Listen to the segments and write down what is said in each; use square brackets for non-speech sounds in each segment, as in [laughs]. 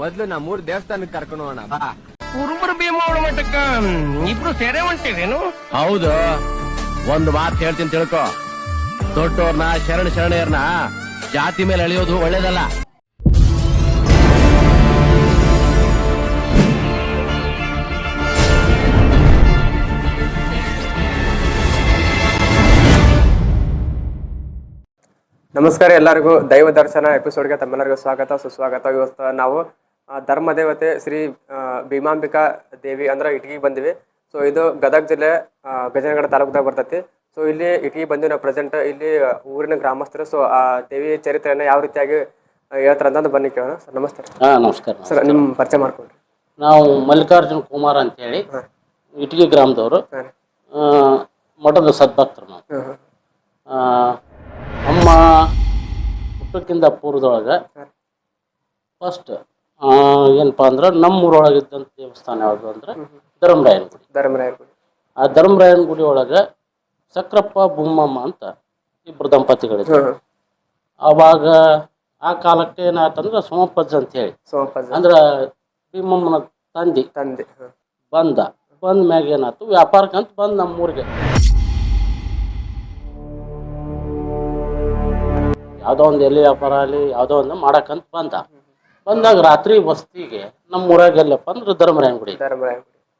ಮೊದ್ಲು ನಮ್ಮೂರ್ ದೇವಸ್ಥಾನಕ್ಕೆ ಕರ್ಕೊಂಡು ಹೋಗೋಣ ಬಾ. ಕುರುಬರ ಭೀಮವಳ ಮಠಕ್ಕ ಇಬ್ರು ಸೇರೆ ಹೊಂಟಿರೇನು? ಹೌದು. ಒಂದು ಮಾತು ಹೇಳ್ತೀನಿ ತಿಳ್ಕೊ. ದೊಡ್ಡವ್ರನ್ನ ಶರಣ ಶರಣೆಯರ್ನ ಜಾತಿ ಮೇಲೆ ಎಳೆಯೋದು ಒಳ್ಳೇದಲ್ಲ. ನಮಸ್ಕಾರ ಎಲ್ಲರಿಗೂ. ದೈವ ದರ್ಶನ ಎಪಿಸೋಡ್ಗೆ ತಮ್ಮೆಲ್ಲರಿಗೂ ಸ್ವಾಗತ. ಸುಸ್ವಾಗತ. ಇವತ್ತು ನಾವು ಆ, ಧರ್ಮ ದೇವತೆ ಶ್ರೀ ಭೀಮಾಂಬಿಕಾ ದೇವಿ ಅಂದ್ರೆ ಇಟ್ಗಿ ಬಂದಿವಿ. ಸೊ ಇದು ಗದಗ ಜಿಲ್ಲೆ ಗಜನಗಡ ತಾಲೂಕದಾಗ ಬರ್ತೈತಿ. ಸೊ ಇಲ್ಲಿ ಇಟಗಿ ಬಂದಿವಿ ನಾವು ಪ್ರೆಸೆಂಟ್ ಇಲ್ಲಿ ಊರಿನ ಗ್ರಾಮಸ್ಥರು ಸೊ ಆ ದೇವಿ ಚರಿತ್ರೆಯನ್ನು ಯಾವ ರೀತಿಯಾಗಿ ಹೇಳ್ತಾರೆ ಅಂತಂದು ಬನ್ನಿ ಕೇಳೋಣ. ಸರ್ ನಮಸ್ತೆ. ಹಾ ನಮಸ್ಕಾರ ಸರ್ ನಿಮ್ಮ ಪರಿಚಯ ಮಾಡ್ಕೊಳ್ರಿ ನಾವು ಮಲ್ಲಿಕಾರ್ಜುನ್ ಕುಮಾರ್ ಅಂತೇಳಿ ಇಟಗಿ ಗ್ರಾಮದವರು. ಮಠದ ಸದ್ಭಕ್ತರು ನಾವು. ಆ, ನಮ್ಮ ಹುಟ್ಟಕ್ಕಿಂತ ಪೂರ್ವದೊಳಗೆ ಫಸ್ಟ್ ಏನಪ್ಪಾ ಅಂದ್ರೆ ನಮ್ಮ ಊರೊಳಗಿದ್ದಂಥ ದೇವಸ್ಥಾನ ಯಾವುದು ಅಂದ್ರೆ ಧರ್ಮರಾಯನ ಗುಡಿ. ಧರ್ಮರಾಯರ ಗುಡಿ. ಆ ಧರ್ಮರಾಯನ ಗುಡಿ ಒಳಗೆ ಸಕ್ರಪ್ಪ ಬುಮ್ಮಮ್ಮ ಅಂತ ಇಬ್ಬರು ದಂಪತಿಗಳಿದ್ರು. ಹ್ಮ್ ಅವಾಗ ಆ ಕಾಲಕ್ಕೆ ಏನಾಯ್ತಂದ್ರೆ ಸೋಮಪ್ಪಜ್ಜ ಅಂತ ಹೇಳಿ. ಸೋಮಪ್ಪಜ್ಜ. ಅಂದ್ರ ಭೀಮಮ್ಮನ ತಂದಿ ತಂದೆ. ಹ್ಮ್ ಬಂದ. ಬಂದ ಮ್ಯಾಗ ಏನಾಯ್ತು? ವ್ಯಾಪಾರಕ್ಕಂತ ಬಂದ್ ನಮ್ಮ ಊರಿಗೆ ಯಾವುದೋ ಒಂದು ಎಲ್ಲಿ ವ್ಯಾಪಾರ ಆಗಲಿ ಯಾವುದೋ ಒಂದು ಮಾಡಕ್ಕಂತ ಬಂದ. ಬಂದಾಗ ರಾತ್ರಿ ವಸ್ತಿಗೆ ನಮ್ಮ ಊರಾಗ ಎಲ್ಲಪ್ಪ ಅಂದ್ರೆ ಧರ್ಮರಾಯನ ಗುಡಿ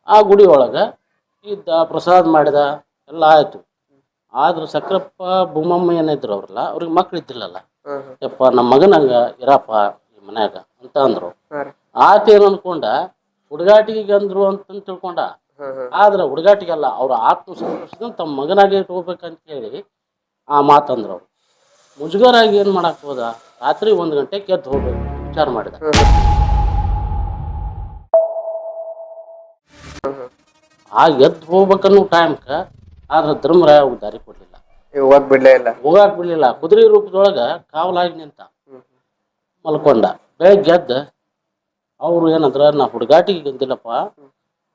ಆ ಗುಡಿ ಒಳಗೆ ಇದ್ದ ಪ್ರಸಾದ ಮಾಡಿದ ಎಲ್ಲ ಆಯ್ತು. ಆದ್ರ ಸಕ್ರಪ್ಪ ಭೂಮಮ್ಮ ಏನಿದ್ರು ಅವ್ರಲ್ಲ ಅವ್ರಿಗೆ ಮಕ್ಳು ಇದ್ದಿಲ್ಲಲ್ಲ. ಯಪ್ಪ ನಮ್ಮ ಮಗನಂಗ ಇರಪ್ಪ ಈ ಮನ್ಯಾಗ ಅಂತ ಅಂದ್ರು. ಹಾಂ ಆತ ಏನ್ ಅನ್ಕೊಂಡ ಹುಡುಗಾಟಿಗೆ ಅಂದ್ರು ಅಂತ ತಿಳ್ಕೊಂಡ. ಆದ್ರ ಹುಡುಗಾಟಿಗೆ ಅಲ್ಲ ಹುಡುಗಾಟಿಗಲ್ಲ ಅವ್ರ ಆತ್ಮ ಸಂತೋಷದಿಂದ ತಮ್ಮ ಮಗನಾಗೆ ಹೋಗ್ಬೇಕಂತ ಹೇಳಿ ಆ ಮಾತಂದ್ರು ಅವ್ರು. ಮುಜುಗರಾಗಿ ಏನ್ ಮಾಡಕ್ ಹೋದ? ರಾತ್ರಿ ಒಂದ್ ಗಂಟೆ ಎದ್ದು ಹೋಗ್ಬೇಕು. ವಿಚಾರ ಮಾಡಿದ. ಆ ಎದ್ದು ಹೋಗ್ಬೇಕನ್ನೋ ಟೈಮ್ಕ ಆದ್ರೆ ಧರ್ಮರಾಯ ಅವ್ ದಾರಿ ಕೊಡ್ಲಿಲ್ಲ. ಇವ್ ಹೋಗ್ ಬಿಡ್ಲೇ ಇಲ್ಲ. ಹೋಗಾಕ್ ಬಿಡ್ಲಿಲ್ಲ. ಕುದುರೆ ರೂಪದೊಳಗ ಕಾವಲಾಗಿ ನಿಂತ ಮಲ್ಕೊಂಡ. ಬೆಳಗ್ಗೆ ಎದ್ದ ಅವ್ರು ಏನಂದ್ರ ನಾ ಹುಡುಗಾಟಿಗೆ ಗೆದ್ದಿಲ್ಲಪ್ಪ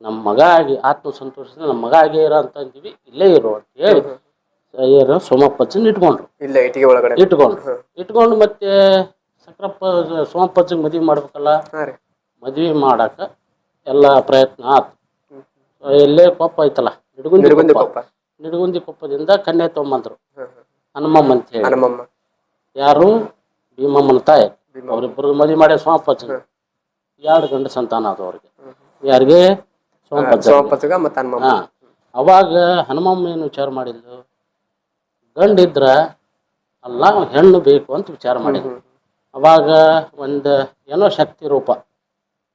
ನಮ್ಮ ಮಗ ಆಗಿ ಆತ್ಮ ಸಂತೋಷದಿಂದ ನಮ್ಮ ಮಗ ಆಗೇ ಇರೋ ಅಂತ ಅಂತೀವಿ ಇಲ್ಲೇ ಇರು ಅಂತ ಹೇಳಿ ಏನು ಸೋಮಪ್ಪಚ್ಚನ್ ಇಟ್ಕೊಂಡ್ರು. ಇಲ್ಲ ಇಟ್ಟಿಗೆ ಒಳಗಡೆ. ಇಟ್ಕೊಂಡ್ರು. ಇಟ್ಕೊಂಡು ಮತ್ತೆ ಸಕ್ರಪ್ಪ ಸೋಮಪ್ಪಚ್ಚಗೆ ಮದ್ವಿ ಮಾಡ್ಬೇಕಲ್ಲ? ಹಾಂ ರೀ. ಮದ್ವಿ ಮಾಡಾಕ ಎಲ್ಲ ಪ್ರಯತ್ನ ಆತು. ಎಲ್ಲೇ ಕೊಪ್ಪ ಐತಲ್ಲ ನಿಡಗುಂದಿ ನಿಡಗುಂದಿ ಕೊಪ್ಪ ಕೊಪ್ಪ ನಿಡಗುಂದಿ ಕೊಪ್ಪದಿಂದ ಕನ್ಯಾ ತೊಗೊಂಬಂದ್ರು ಹನುಮಮ್ಮ ಅಂತ ಹೇಳಿ. ಹನುಮಮ್ಮ. ಯಾರು? ಭೀಮಮ್ಮನ ತಾಯಿ. ಅವ್ರಿಬ್ಬರು ಮದುವೆ ಮಾಡಿ ಎರಡು ಗಂಡ ಸಂತಾನ ಅದು ಅವ್ರಿಗೆ. ಯಾರಿಗೆ? ಮತ್ತು ಹನುಮಮ್ಮ. ಹಾ. ಅವಾಗ ಹನುಮಮ್ಮ ಏನು ವಿಚಾರ ಮಾಡಿದ್ಲು? ಗಂಡಿದ್ರ ಅಲ್ಲ ಹೆಣ್ಣು ಬೇಕು ಅಂತ ವಿಚಾರ ಮಾಡಿದ್ಲು. ಅವಾಗ ಒಂದು ಏನೋ ಶಕ್ತಿ ರೂಪ.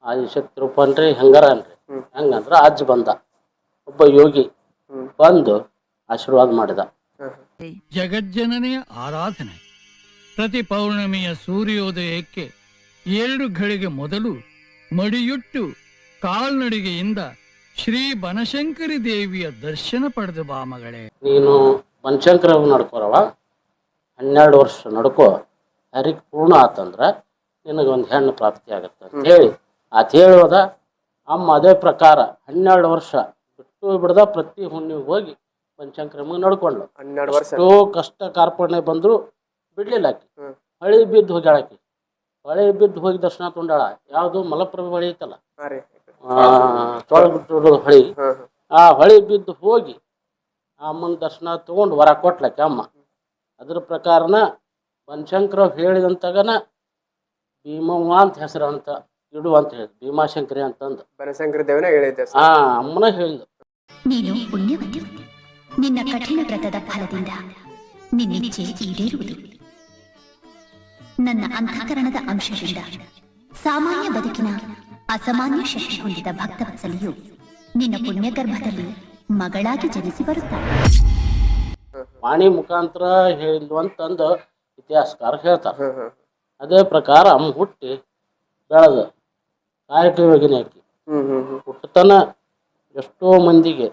ಆ ಶಕ್ತಿ ರೂಪ ಅನ್ರಿ ಹೆಂಗಾರ ಅನ್ರಿ. ಹೆಂಗಂದ್ರ ಅಜ್ಜ ಬಂದ. ಒಬ್ಬ ಯೋಗಿ ಬಂದು ಆಶೀರ್ವಾದ ಮಾಡಿದ. ಜಗಜ್ಜನನೆಯ ಆರಾಧನೆ. ಪ್ರತಿ ಪೌರ್ಣಮಿಯ ಸೂರ್ಯೋದಯಕ್ಕೆ ಎರಡು ಗಳಿಗೆ ಮೊದಲು ಮಡಿಯುಟ್ಟು ಕಾಲ್ನಡಿಗೆಯಿಂದ ಶ್ರೀ ಬನಶಂಕರಿ ದೇವಿಯ ದರ್ಶನ ಪಡೆದ ಬಾಮಗಳೇ ನೀನು ಬನಶಂಕರ ನಡ್ಕೋರವ ಹನ್ನೆರಡು ವರ್ಷ ನಡ್ಕೋ. ಯಾರಿಗೆ ಪೂರ್ಣ ಆತಂದ್ರೆ ನಿನಗೊಂದು ಹೆಣ್ಣು ಪ್ರಾಪ್ತಿ ಆಗತ್ತೆ ಅಂತ ಹೇಳಿ. ಆತ ಹೇಳೋದ ಅಮ್ಮ ಅದೇ ಪ್ರಕಾರ ಹನ್ನೆರಡು ವರ್ಷ ಬಿಟ್ಟು ಬಿಡ್ದ ಪ್ರತಿ ಹುಣ್ಣಿಗೆ ಹೋಗಿ ಪಂಚಾಂಕ್ರಮಿಗೆ ನಡ್ಕೊಂಡ್ಲು ಹನ್ನೆರಡು ವರ್ಷ. ಎಷ್ಟೋ ಕಷ್ಟ ಕಾರ್ಪಣ್ಯ ಬಂದ್ರು ಬಿಡ್ಲಿಲ್ಲ ಆಕಿ. ಹಳಿ ಬಿದ್ದು ಹೋಗ್ಯಾಳ ಆಕಿ. ಹೊಳಿ ಬಿದ್ದು ಹೋಗಿ ದರ್ಶನ ತೊಂಡಾಳ. ಯಾವುದು ಮಲಪ್ರಭ ಹೊಳಿ ಐತಲ್ಲ? ತೊಳಗುಟ್ಟು ಹೊಳಿ. ಆ ಹೊಳಿ ಬಿದ್ದು ಹೋಗಿ ಆ ಅಮ್ಮನ ದರ್ಶನ ತಗೊಂಡು ವರ ಕೊಟ್ಲಕ್ಕೆ ಅಮ್ಮ. ಅದ್ರ ಪ್ರಕಾರನ ಬನಶಂಕರ ಹೇಳಿದಂತಾಗನ ಭೀಮವ್ವ ಅಂತ ಹೆಸರು ಅಂತ ಇಡು ಅಂತ ಹೇಳಿ ಭೀಮಾಶಂಕರಿ ಅಂತಂದು. ಬನಶಂಕರ ದೇವನ ಹೇಳಿದ್ದೆ ಹಾ ಅಮ್ಮನ ಹೇಳಿದ ನೀನು ಪುಣ್ಯವತಿ ನಿನ್ನ ಕಠಿಣ ವ್ರತದ ಫಲದಿಂದ ನಿನ್ನಿಚ್ಛೆ ಈಡೇರುವುದು. ನನ್ನ ಅಂತಃಕರಣದ ಅಂಶದಿಂದ ಸಾಮಾನ್ಯ ಬದುಕಿನ ಅಸಾಮಾನ್ಯ ಶಕ್ತಿ ಹೊಂದಿದ ಭಕ್ತವತ್ಸಲಿಯು ನಿನ್ನ ಪುಣ್ಯಗರ್ಭದಲ್ಲಿ ಮಗಳಾಗಿ ಜನಿಸಿ ಬರುತ್ತಾಳೆ. ವಾಣಿ ಮುಖಾಂತರ ಹೇಳಿದ್ವಂತಂದು ಅಂತಂದು ಇತಿಹಾಸಕಾರ ಹೇಳ್ತಾರೆ. ಅದೇ ಪ್ರಕಾರ ಅಮ್ಮ ಹುಟ್ಟಿ ಬೆಳೆದ ಕಾಯಕ ಯೋಗಿನಿ ಆಕಿ. ಹುಟ್ಟತನ ಎಷ್ಟೋ ಮಂದಿಗೆ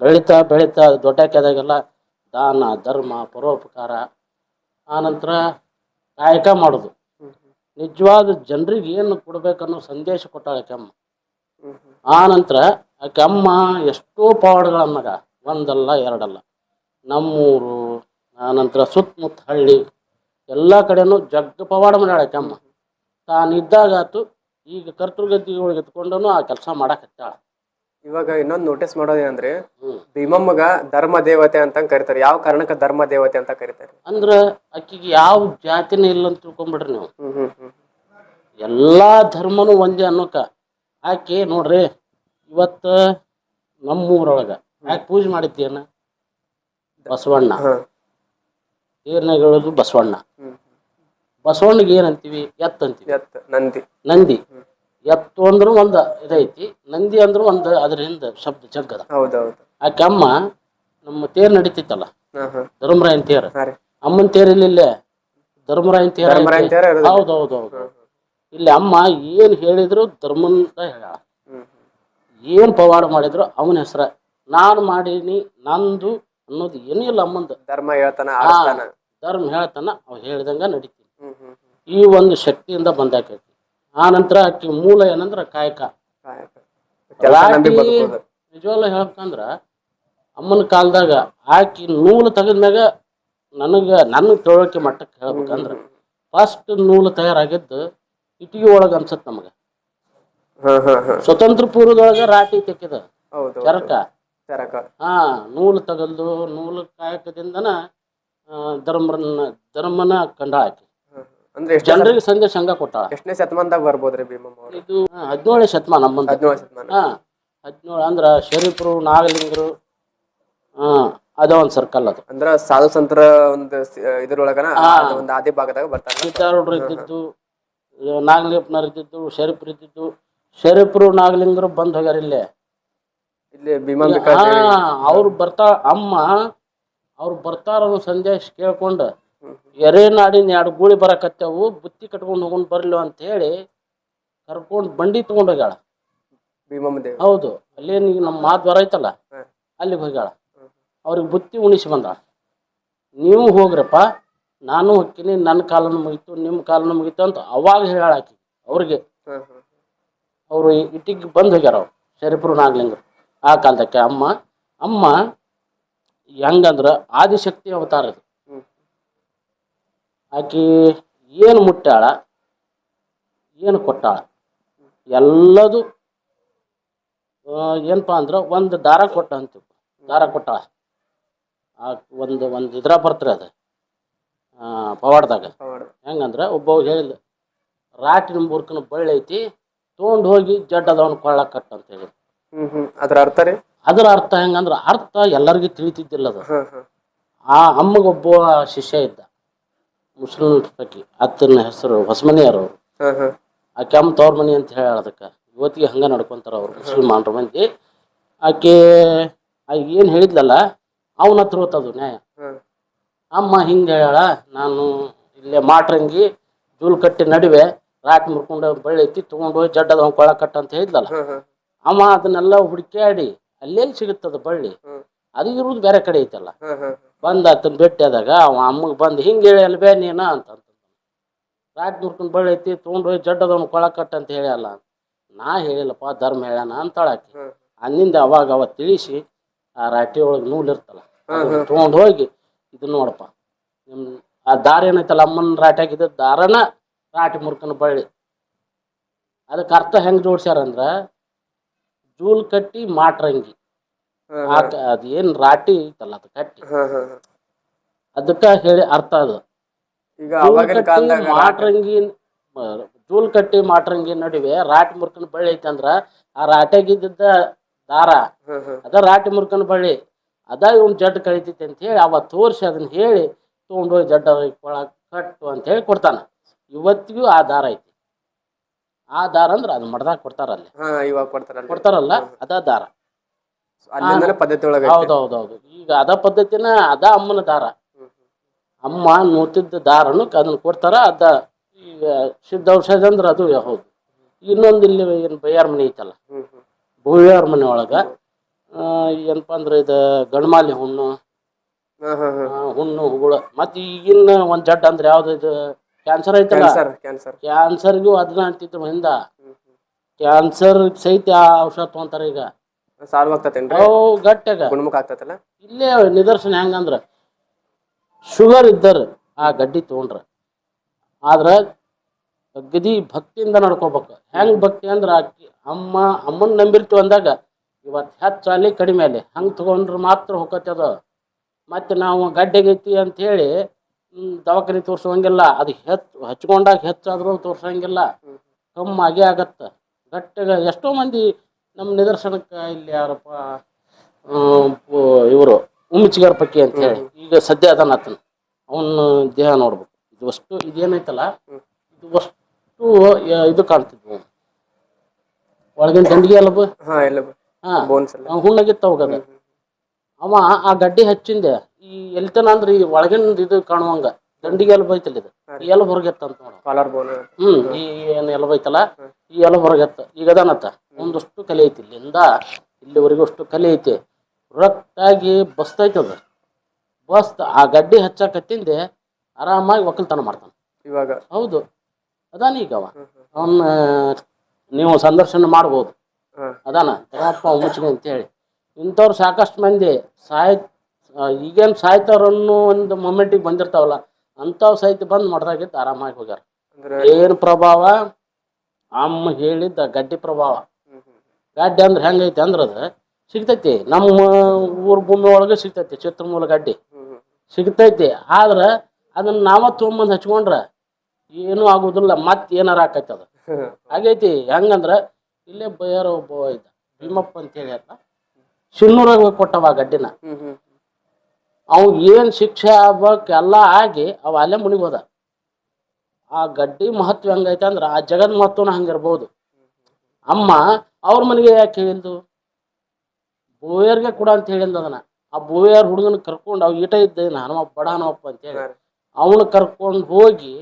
ಬೆಳೀತಾ ಬೆಳೀತಾ ದೊಡ್ಡಕ್ಕಾದಾಗೆಲ್ಲ ದಾನ ಧರ್ಮ ಪರೋಪಕಾರ ಆನಂತರ ಕಾಯಕ ಮಾಡೋದು. ನಿಜವಾದ ಜನರಿಗೆ ಏನು ಕೊಡಬೇಕನ್ನೋ ಸಂದೇಶ ಕೊಟ್ಟಾಳೆ ಕೆಮ್ಮ ಆನಂತರ ಆ ನಂತರ ಆಕೆ ಅಮ್ಮ ಎಷ್ಟೋ ಪವಾಡಗಳ ಮಗ ಒಂದಲ್ಲ ಎರಡಲ್ಲ. ನಮ್ಮೂರು ಆನಂತರ ಸುತ್ತಮುತ್ತ ಹಳ್ಳಿ ಎಲ್ಲ ಕಡೆನೂ ಜಗ್ಗ ಪವಾಡ ಮಾಡ್ಯಾಳ ತಾನು ಅಮ್ಮ ತಾನಿದ್ದಾಗಾತು ಈಗ ಕರ್ತೃಗತಿಗಳಿಗೆ ಎತ್ಕೊಂಡನು ಆ ಕೆಲಸ ಮಾಡಕತ್ತಾಳ ಇವಾಗ ಇನ್ನೊಂದು ನೋಟಿಸ್ ಮಾಡೋದೇನಂದ್ರೆ ಭೀಮಮ್ಮಗ ಧರ್ಮ ದೇವತೆ ಅಂತ ಕರಿತಾರೆ. ಯಾವ ಕಾರಣಕ್ಕೆ ಧರ್ಮ ದೇವತೆ ಅಂತ ಕರಿತಾರೆ? ಅಂದ್ರ ಅಕ್ಕಿಗೆ ಯಾವ ಜಾತಿನೇ ಇಲ್ಲ ಅಂತ ತಿಳ್ಕೊಂಬಿಡ್ರಿ ನೀವು. ಎಲ್ಲಾ ಧರ್ಮನು ಒಂದೇ ಅನ್ನೋಕ. ಆಕೆ ನೋಡ್ರಿ ಇವತ್ತ ನಮ್ಮೂರೊಳಗ. ಯಾಕೆ ಪೂಜೆ ಮಾಡಿದ್ದೇನ ಬಸವಣ್ಣ. ತೇರ್ನಾಗ ಹೇಳೋದು ಬಸವಣ್ಣ ಬಸವಣ್ಣಗೆ ಏನಂತೀವಿ? ಎತ್ ಅಂತೀವಿ. ಎತ್ ನಂದಿ. ನಂದಿ. ಎತ್ತು ಅಂದ್ರೂ ಒಂದು ಇದೈತಿ ನಂದಿ ಅಂದ್ರೆ ಒಂದು ಅದರಿಂದ ಶಬ್ದ ಜಗ್ಗದ. ಹೌದೌದು. ಆಕೆ ಅಮ್ಮ ನಮ್ಮ ತೇರ್ ನಡೀತಿತ್ತಲ್ಲ? ಧರ್ಮರಾಯನ್ ತೇರ್. ಅಮ್ಮನ ತೇರ್ ಇಲ್ಲ ಧರ್ಮರಾಯನ್ ತೇರ್ ಹೌದೌದೌದು ಐತಿ. ಹೌದ್ ಹೌದ್ ಹೌದು ಇಲ್ಲಿ ಅಮ್ಮ ಏನ್ ಹೇಳಿದ್ರು ಧರ್ಮಂತ ಹೇಳ. ಏನ್ ಪವಾಡ ಮಾಡಿದ್ರು ಅವನ ಹೆಸರ. ನಾನು ಮಾಡೀನಿ ನಂದು ಅನ್ನೋದು ಏನೂ ಇಲ್ಲ ಅಮ್ಮಂದು. ಧರ್ಮ ಹೇಳ್ತಾನ ಧರ್ಮ ಹೇಳ್ತಾನ ಅವ್ ಹೇಳ್ದಂಗ ನಡೀತೀನಿ ಈ ಒಂದು ಶಕ್ತಿಯಿಂದ ಬಂದಾಕೈತಿ. ಆ ನಂತರ ಆಕಿ ಮೂಲ ಏನಂದ್ರ ಕಾಯಕ. ನಿಜವಲ್ಲ ಹೇಳ್ಬೇಕಂದ್ರ ಅಮ್ಮನ ಕಾಲದಾಗ ಆಕಿ ನೂಲು ತೆಗೆದ್ಮ್ಯಾಗ ನನಗ ನನ್ನ ತಿಳುವಳಿಕೆ ಮಟ್ಟಕ್ಕೆ ಹೇಳ್ಬೇಕಂದ್ರ ಫಸ್ಟ್ ನೂಲು ತಯಾರಾಗಿದ್ದು ಇಟಿಗೆ ಒಳಗ ಅನ್ಸತ್ ನಮಗ. ಸ್ವತಂತ್ರ ಪೂರ್ವದೊಳಗ ರಾಟಿ ತೆಕ್ಕಿದ. ಚರಕ. ಹಾ ನೂಲು ತಗಲ್ದು ನೂಲು ಕಾಯಕದಿಂದನ ಧರ್ಮನ ಧರ್ಮನ ಕಂಡ ಆಯ್ತು. ಅಂದ್ರೆ ಎಷ್ಟು ಜನರಿಗೆ ಸಂದೇಶ ಹಂಗ ಕೊಟ್ಟಾಳ. ಎಷ್ಟನೇ ಶತಮಾನದಾಗ ಬರ್ಬೋದ್ರಿ ಭೀಮಮ್ಮ ಅವರು? ಇದು ಹದಿನೇಳನೇ ಶತಮಾನ ನಮ್ಮಂದ. ಹದಿನೇಳು ಶತಮಾನ. ಹಾ ಹದಿನೇಳು ಅಂದ್ರ ಶರೀಫರು ನಾಗಲಿಂಗರು ಹಾ ಅದ ಒಂದ್ ಸರ್ಕಲ್ ಅದು. ಅಂದ್ರ ಸಾಧು ಸಂತರ ಒಂದು ಸ- ಇದ್ರೊಳಗನ. ಅದು ಒಂದು ಆದಿ ಭಾಗದಾಗ ಬರ್ತಾರೆ ಸೀತಾರೂಢರು ಇದ್ದಿದ್ದು ನಾಗಲಿಂಗಪ್ಪನವ್ರು ಇದ್ದಿದ್ದು ಶರೀಫರು ಇದ್ದಿದ್ದು ಶರೀಫರು ನಾಗಲಿಂಗರು ಬಂದ್ ಹೋಗ್ಯಾರ ಇಲ್ಲೇ. ಇಲ್ಲಿ ಹಾ ದೇವಿ ಅವ್ರು ಬರ್ತಾ ಅಮ್ಮ ಅವ್ರು ಬರ್ತಾರ ಸಂದೇಶ ಕೇಳ್ಕೊಂಡು ಎರೆ ನಾಡಿನ ಎರಡು ಗೂಳಿ ಬರಕತ್ತವು ಬುತ್ತಿ ಕಟ್ಕೊಂಡು ಹೋಗೊಂಡು ಬರ್ಲಿ ಅಂತ ಹೇಳಿ ಕರ್ಕೊಂಡು ಬಂಡಿ ತಗೊಂಡು ಹೋಗ್ಯಾಳ. ಹೌದು ಅಲ್ಲೇನ್ ಈಗ ನಮ್ಮ ಮಾದ್ವಾರ ಐತಲ್ಲ ಹ್ಮ್. ಅಲ್ಲಿಗೆ ಹೋಗ್ಯಾಳ. ಅವ್ರಿಗೆ ಬುತ್ತಿ ಉಣಿಸಿ ಬಂದಾಳ. ನೀವು ಹೋಗ್ರಪ್ಪ ನಾನು ಹೋಗ್ತೀನಿ ನನ್ನ ಕಾಲನ ಮುಗಿತು ನಿಮ್ಮ ಕಾಲನ ಮುಗಿತು ಅಂತ ಅವಾಗ ಹೇಳಾಕಿ ಅವ್ರಿಗೆ ಅವರು ಇಟ್ಟಿಗೆ ಬಂದು ಹೋಗ್ಯಾರ ಅವ್ರು. ಶರೀಫರು ನಾಗ್ಲಿಂಗರು ಆ ಕಾಲದಕ್ಕೆ ಅಮ್ಮ ಅಮ್ಮ ಹೆಂಗಂದ್ರ ಆದಿಶಕ್ತಿ ಅವತಾರ ಅದು. ಆಕಿ ಏನು ಮುಟ್ಟಾಳ ಏನು ಕೊಟ್ಟಾಳ ಎಲ್ಲದು ಏನಪ್ಪ ಅಂದ್ರ ಒಂದು ದಾರ ಕೊಟ್ಟ ಅಂತೀವಿ. ದಾರ ಕೊಟ್ಟಾಳ. ಆ ಒಂದು ಒಂದು ಇದ್ರ ಬರ್ತಾರೆ ಅದು ಪವಾಡದಾಗ. ಹೆಂಗಂದ್ರೆ ಒಬ್ಬ ಹೇಳಿದ ರಾಟಿನ ಮುರ್ಕನ ಬಳ್ಳಿ ಐತಿ ತೊಗೊಂಡು ಹೋಗಿ ಜಡ್ ಅದವನ್ ಕೊಳ್ಳ ಕಟ್ ಅಂತ ಹೇಳಿದ್ರು ಅದ್ರ ಅರ್ಥ ರೀ? ಅದರ ಅರ್ಥ ಹೆಂಗಂದ್ರ ಅರ್ಥ ಎಲ್ಲರಿಗೂ ತಿಳಿತಿದ್ದಿಲ್ಲ ಅದು. ಆ ಅಮ್ಮಗೊಬ್ಬ ಶಿಷ್ಯ ಇದ್ದ. ಮುಸ್ಲಿಂ ಪೈಕಿ ಅತ್ತನ ಹೆಸರು ಹೊಸಮನೆಯವರು ಆ ಆಕೆ ಅಮ್ಮ ತವ್ರ ಮನೆ ಅಂತ ಹೇಳ ಅದಕ್ಕೆ ಇವತ್ತಿಗೆ ಹಂಗ ನಡ್ಕೊಂತಾರ ಅವ್ರು ಮುಸ್ಲಿಮಾನ್ರ ಮಂದಿ. ಆಕೆ ಆ ಏನು ಹೇಳಿದ್ಲಲ್ಲ ಅವನ ಹತ್ರ ಹೋತದು ನ್ಯಾಯ. ಅಮ್ಮ ಹಿಂಗೆ ಹೇಳ ನಾನು ಇಲ್ಲೇ ಮಾಟ್ರಂಗಿ ಜೂಲ್ ಕಟ್ಟಿ ನಡುವೆ ರಾಟ್ ಮುರ್ಕೊಂಡು ಬಳ್ಳಿ ಎತ್ತಿ ತೊಗೊಂಡು ಹೋಗಿ ಜಡ್ಡದ ಕೊಳ ಕಟ್ಟ ಅಂತ ಹೇಳಿದ್ಲಲ್ಲ ಅಮ್ಮ ಅದನ್ನೆಲ್ಲ ಹುಡುಕ್ಯಾಡಿ ಅಲ್ಲೆಲ್ಲಿ ಸಿಗುತ್ತದ ಬಳ್ಳಿ. ಅದು ಇರುವುದು ಬೇರೆ ಕಡೆ ಐತಲ್ಲ. ಬಂದ ಆತನ ಭೇಟಿಯಾದಾಗ ಅವ ಅಮ್ಮಗೆ ಬಂದು ಹಿಂಗೆ ಹೇಳಿ ಅಲ್ಲಿ ಬೇ ನೀನ? ಅಂತ ರಾಟ್ ನುರ್ಕೊಂಡು ಬಳ್ಳಿ ಐತಿ ತೊಗೊಂಡು ಹೋಗಿ ಜಡ್ಡದವನು ಕೊಳ ಕಟ್ಟ ಅಂತ ಹೇಳಿಯಲ್ಲ ನಾ ಹೇಳಿಲ್ಲಪ್ಪ ಧರ್ಮ ಹೇಳ್ಯಾನ ಅಂತಳಾಕಿ. ಅಂದಿಂದ ಅವಾಗ ಅವ ತಿಳಿಸಿ ಆ ರಾಟಿ ಒಳಗೆ ನೂಲ್ ಇರ್ತಲ್ಲ ತೊಗೊಂಡು ಹೋಗಿ ಇದು ನೋಡಪ್ಪ. ನಿಮ್ ಆ ದಾರ ಏನೈತಲ್ಲ ಅಮ್ಮನ ಹಾಕಿದ ದಾರನ ರಾಟಿ ಮುರ್ಕನ ಬಳ್ಳಿ. ಅದಕ್ಕೆ ಅರ್ಥ ಹೆಂಗ್ ಜೋಡ್ಸ್ಯಾರ ಅಂದ್ರ ಜೂಲ್ ಕಟ್ಟಿ ಮಾಟ್ರಂಗಿ. ಆ ಕ- ಅದ್ ಏನ್ ರಾಟಿ ಐತಲ್ಲ ಅದು ಕಟ್ಟಿ. ಅದಕ್ಕ ಹೇಳಿ ಅರ್ಥ ಅದು. ಈಗ ಜೂಲ್ ಅವಾಗಿನ ಕಟ್ಟಿ ಕಾಲದಾಗ ಮಾಟ್ರಂಗಿ ಮ- ಜೂಲ್ ಕಟ್ಟಿ ಮಾಟ್ರಂಗಿ ನಡುವೆ ರಾಟಿ ಮುರ್ಕನ ಬಳ್ಳಿ ಐತಂದ್ರ ಆ ರಾಟ್ಯಾಗಿದ್ದ ದಾರ ಅದ ರಾಟಿ ಮುರ್ಕನ ಬಳ್ಳಿ. ಅದ ಇವ್ನ ಜಡ್ ಕಳಿತೈತಿ ಅಂತ ಹೇಳಿ ಅವ ತೋರಿಸಿ ಅದನ್ನ ಹೇಳಿ ತಗೊಂಡೋಗಿ ಜಡ್ಡ ಕೊಳ ಕಟ್ಟು ಅಂತ ಹೇಳಿ ಕೊಡ್ತಾನ. ಇವತ್ತಿಗೂ ಆ ದಾರ ಐತಿ. ಆ ದಾರ ಅಂದ್ರೆ ಅದು ಮಡ್ದಾಗ ಕೊಡ್ತಾರ ಅಲ್ಲಿ. ಹಾ ಇವಾಗ ಕೊಡ್ತಾರಲ್ಲ. ಕೊಡ್ತಾರಲ್ಲ ಅದ ದಾರ. ಅಲ್ಲಿಂದನೇ ಪದ್ಧತಿ ಹೌದು ಹೌದೌದೌದು. ಈಗ ಅದ ಪದ್ಧತಿನ ಅದ ಅಮ್ಮನ ದಾರ. ಅಮ್ಮ ನೂತಿದ್ದ ದಾರನು ಅದನ್ನ ಕೊಡ್ತಾರ ಅದ ಈಗ ಸಿದ್ಧ ಔಷಧ ಅಂದ್ರ ಅದು ಹೌದು. ಇನ್ನೊಂದು ಇಲ್ಲಿ ಏನ್ ಬಯ್ಯಾರ ಮನೆ ಐತಲ್ಲ? ಹ್ಮ್ ಹ್ಮ್. ಭೂವಿಯಾರ ಮನೆ ಒಳಗ. ಏನಪ್ಪ ಅಂದ್ರೆ ಇದು ಗಣಮಾಲಿ ಹುಣ್ಣು ಆ, ಹುಣ್ಣು ಹುಗುಳ. ಮತ್ತು ಈಗಿನ ಒಂದ್ ಜಡ್ ಅಂದ್ರೆ ಯಾವ್ದು ಇದು? ಕ್ಯಾನ್ಸರ್ ಐತಲ್ಲ ಕ್ಯಾನ್ಸರ್ ಕ್ಯಾನ್ಸರ್ ಕ್ಯಾನ್ಸರ್ಗೂ ಅದನ್ನ ಅಂತಿದ್ರು ಹಿಂದ ಕ್ಯಾನ್ಸರ್ ಸಹಿತ ಆ ಔಷಧ ತಗೊಂತಾರ ಈಗ. ಸಾಲ್ವ್ ಆಗ್ತತೇನ್ರಿ ಅವು ಗಟ್ಟಾಗ ಗುಣಮುಖ ಆಗ್ತತಲ್ಲ? ಇಲ್ಲೇ ನಿದರ್ಶನ ಹೆಂಗಂದ್ರ ಶುಗರ್ ಇದ್ದರು ಆ ಗಡ್ಡಿ ತಗೊಂಡ್ರ. ಆದ್ರ ಅಗದಿ ಭಕ್ತಿಯಿಂದ ನಡ್ಕೋಬೇಕು. ಹೆಂಗ್ ಭಕ್ತಿ ಅಂದ್ರೆ ಆಕಿ ಅಮ್ಮ ಅಮ್ಮನ್ ನಂಬಿರ್ತೀವಿ ಅಂದಾಗ ಇವತ್ತು ಹೆಚ್ಚು ಅಲ್ಲಿ ಕಡಿಮೆ ಅಲ್ಲಿ. ಹಂಗೆ ತಗೊಂಡ್ರೆ ಮಾತ್ರ ಹೋಗತ್ತೆ ಅದು. ಮತ್ತೆ ನಾವು ಗಡ್ಡೆಗೈತಿ ಅಂತ ಹೇಳಿ ದವಾಖಾನೆ ತೋರ್ಸೋಂಗಿಲ್ಲ. ಅದು ಹೆಚ್ಚು ಹಚ್ಕೊಂಡಾಗ ಹೆಚ್ಚಾದ್ರೂ ತೋರ್ಸಂಗಿಲ್ಲ. ಕಮ್ಮಿ ಆಗೇ ಆಗತ್ತೆ. ಗಟ್ಟೆಗ ಎಷ್ಟೋ ಮಂದಿ ನಮ್ಮ ನಿದರ್ಶನಕ್ಕೆ ಇಲ್ಲಿ ಯಾರಪ್ಪ ಇವರು ಉಮ್ಮಿಚಿಗಾರ ಪಕ್ಕಿ ಅಂತ ಹೇಳಿ. ಈಗ ಸದ್ಯ ಅದನ್ನ ಆತನ. ಅವನ ದೇಹ ನೋಡ್ಬೇಕು. ಇದು ಅಷ್ಟು ಇದೇನೈತಲ್ಲ ಇದು ಅಷ್ಟು ಇದು ಕಾಣ್ತಿದ್ವು. ಒಳಗಿನ ದಂಡಿಗೆ ಅಲ್ಲಬ್ಬ ಹಾ ಹುಣ್ಣಾಗಿತ್ತು ಹೋಗದ ಅವ ಆ ಗಡ್ಡಿ ಹಚ್ಚಿಂದೆ. ಈ ಎಲ್ತನ ಅಂದ್ರೆ ಈ ಒಳಗಿನ ಇದು ಕಾಣುವಂಗ. ದಂಡಿಗೆ ಎಲ್ಲ ಬೈತಲ್ಲ ಇದು? ಈ ಎಲ್ಬ ಹೊರಗೆತ್ತ ಅಂತ ನೋಡ. ಕಾಲರ್ ಬೋನ್ ಹ್ಮ್ ಈ ಏನ್ ಎಲ್ಲ ಬೈತಲ್ಲ ಈ ಎಲ್ಲ ಹೊರಗೆತ್ತ. ಈಗ ಅದಾನತ್ತ ಒಂದಷ್ಟು ಕಲೆ ಐತಿ ಇಲ್ಲಿಂದ. ಇಲ್ಲಿವರೆಗೂ ಅಷ್ಟು ಕಲೆ ಐತಿ. ರಕ್ತಾಗಿ ಬಸ್ತೈತೆ ಅದು. ಬಸ್ತ್ ಆ ಗಡ್ಡಿ ಹಚ್ಚಾಕತ್ತಿಂದೆ ಆರಾಮಾಗಿ ಒಕ್ಕಲ್ತನ ಮಾಡ್ತಾನೆ. ಇವಾಗ? ಹೌದು. ಅದಾನ ಈಗ ಅವ. ಅವನ್ನ ನೀವು ಸಂದರ್ಶನ ಮಾಡ್ಬೋದು. ಅದಾನ. ಮುಚ್ಚಿಗೆ ಅಂತ ಅಂತೇಳಿ. ಇಂಥವ್ರು ಸಾಕಷ್ಟು ಮಂದಿ ಸಾಯ್ ಈಗೇನು ಸಾಯ್ತಾರನ್ನೋ ಒಂದು ಮೊಮೆಂಟಿಗೆ ಬಂದಿರ್ತಾವಲ್ಲ ಅಂಥವು ಸಹಿತ ಬಂದು ಮಾಡ್ದಾಗಿದ್ದು ಆರಾಮಾಗಿ ಹೋಗ್ಯಾರ. ಅಂದ್ರೆ ಏನು ಪ್ರಭಾವ? ಅಮ್ಮ ಹೇಳಿದ್ದ ಗಡ್ಡಿ ಪ್ರಭಾವ. ಗಡ್ಡೆ ಅಂದ್ರೆ ಹೆಂಗೈತಿ ಅಂದ್ರೆ ಅದು ಸಿಗ್ತೈತಿ. ನಮ್ಮ ಊರ ಭೂಮಿ ಒಳಗೆ ಸಿಗ್ತೈತಿ ಚಿತ್ರಮೂಲ ಗಡ್ಡಿ. ಸಿಗ್ತೈತಿ. ಆದ್ರೆ ಅದನ್ನ ನಾವ ತೊಗೊಂಬಂದು ಹಚ್ಕೊಂಡ್ರೆ ಏನೂ ಆಗುದಿಲ್ಲ ಮತ್ತೆ ಏನಾರ ಆಕೈತಿ ಅದು. [laughs] ಆಗೈತಿ. ಹೆಂಗಂದ್ರೆ ಇಲ್ಲೇ ಬಯ್ಯಾರ ಒಬ್ಬ ಇದ್ದ ಭೀಮಪ್ಪ ಅಂತ ಹೇಳಿ ಅಲ್ಲ ಶಿನ್ನೂರಾಗ ಹೋಗಿ ಕೊಟ್ಟವ ಆ ಗಡ್ಡಿನ. ಅವ್ ಏನ್ ಶಿಕ್ಷೆ ಆಗ್ಬೇಕು ಎಲ್ಲ ಆಗಿ ಅವ ಅಲ್ಲೇ ಮುನಿಗ್ ಆ ಗಡ್ಡಿ ಮಹತ್ವ ಹೆಂಗೈತೆ ಅಂದ್ರ ಆ ಜಗದ್ ಮಹತ್ವನ ಹಂಗಿರ್ಬೋದು. ಅಮ್ಮ ಅವ್ರ ಮನೆಗೆ ಯಾಕೆ ಹೇಳಿದ್ದು? ಭೂವಿಯರ್ಗೆ ಕೂಡ ಅಂತ ಹೇಳಿದ ಅದನ್ನ. ಆ ಬೋಯರ್ ಹುಡುಗನ ಕರ್ಕೊಂಡು ಅವ್ ಈಟ ಇದ್ದ ಹನುಮಪ್ಪ ಬಡ ಹನುಮಪ್ಪ ಅಂತ ಹೇಳಿ. ಅವನು ಕರ್ಕೊಂಡು ಹೋಗಿ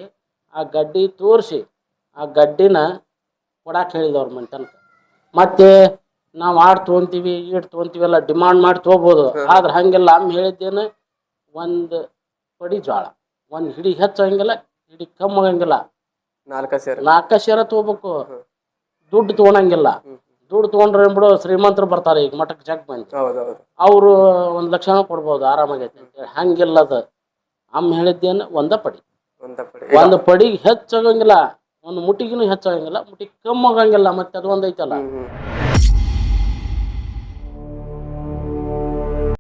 ಆ ಗಡ್ಡಿ ತೋರಿಸಿ ಆ ಗಡ್ಡಿನ ಕೊಡಾಕ್ ಹೇಳಿದ ಅವ್ರ ಮನೆ ತನಕ ಮತ್ತೆ ನಾವು ಆಡ್ ತೊಗೊಂತೀವಿ ಈಡ್ ತೊಗೊಂತೀವಿ ಎಲ್ಲ ಡಿಮಾಂಡ್ ಮಾಡಿ ತೊಗೋಬೋದು ಆದ್ರೆ ಹಂಗೆಲ್ಲ ಅಮ್ಮ ಹೇಳಿದ್ದೇನು ಒಂದು ಪಡಿ ಜ್ವಾಳ ಒಂದು ಹಿಡಿ ಹೆಚ್ಚಂಗಿಲ್ಲ ಹಿಡಿ ಕಮ್ಮಿ ಆಗಂಗಿಲ್ಲ. ನಾಲ್ಕ ಸೇರ. ನಾಲ್ಕ ಸೇರ ತಗೋಬೇಕು ದುಡ್ಡು ತೊಗೊಳಂಗಿಲ್ಲ ದುಡ್ಡು ತೊಗೊಂಡ್ರೆ ಏನ್ಬಿಡು ಶ್ರೀಮಂತರು ಬರ್ತಾರೆ ಈಗ ಮಠಕ್ಕೆ ಜಗ್ ಬಂದು. ಅವರು ಒಂದು ಲಕ್ಷ ಕೊಡ್ಬೋದು ಆರಾಮಾಗೈತೆ ಹಂಗಿಲ್ಲ ಅದು ಅಮ್ಮ ಹೇಳಿದ್ದೇನು ಒಂದ ಪಡಿ. ಒಂದ ಪಡಿ. ಒಂದು ಪಡಿಗೆ ಹೆಚ್ಚಾಗಂಗಿಲ್ಲ ಒಂದು ಮುಟ್ಟಿಗಿನೂ ಹೆಚ್ಚಾಗಂಗಿಲ್ಲ ಮುಟ್ಟಿಗೆ ಕಮ್ಮಿ ಆಗಂಗಿಲ್ಲ ಮತ್ತೆ ಅದು ಒಂದ್ ಐತಲ್ಲ. ಹ್ಮ್ ಹ್ಮ್.